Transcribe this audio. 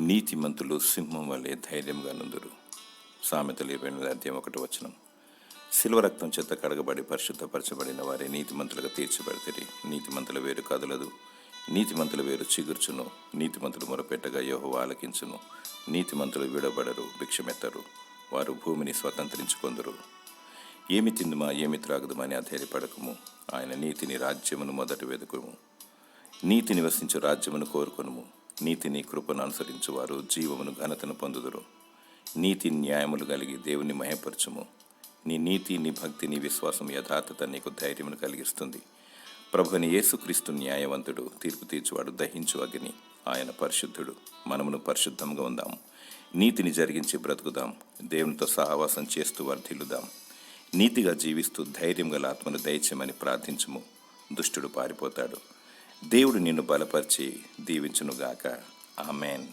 నీతిమంతులు సింహం వలె ధైర్యంగా నుందురు. సామెతలు ఇరవై ఎనిమిది అధ్యాయం ఒకటి వచనం. శిల్వ రక్తం చేత కడగబడి పరిశుద్ధపరచబడిన వారే నీతిమంతులుగా తీర్చబడితే నీతిమంతుల వేరు కదలదు. నీతిమంతుల వేరు చిగుర్చును. నీతిమంతులు మొరపెట్టగా యోహో ఆలకించును. నీతిమంతులు విడబడరు భిక్షమెత్తరు. వారు భూమిని స్వతంత్రించుకొందరు. ఏమి తిందుమా ఏమి త్రాగుదుమా అని అధైర్యపడకము. ఆయన నీతిని రాజ్యమును మొదట వెతుకుము. నీతి నివసించు రాజ్యమును కోరుకొనుము. నీతిని కృపను అనుసరించువారు జీవమును ఘనతను పొందుదురు. నీతి న్యాయములు కలిగి దేవుని మహపరచుము. నీ నీతి నీ భక్తి నీ విశ్వాసం యథార్థత నీకు ధైర్యమును కలిగిస్తుంది. ప్రభుని యేసుక్రీస్తు న్యాయవంతుడు తీర్పు తీర్చువాడు దహించు అగ్ని ఆయన పరిశుద్ధుడు. మనమును పరిశుద్ధంగా ఉందాం. నీతిని జరిగించి బ్రతుకుదాం. దేవునితో సహవాసం చేస్తూ వర్ధిల్లుదాం. నీతిగా జీవిస్తూ ధైర్యం గల ఆత్మను దయచేయమని ప్రార్థించుము. దుష్టుడు పారిపోతాడు. దేవుడు నిన్ను బలపరిచి దీవించునుగాక. ఆమెన్.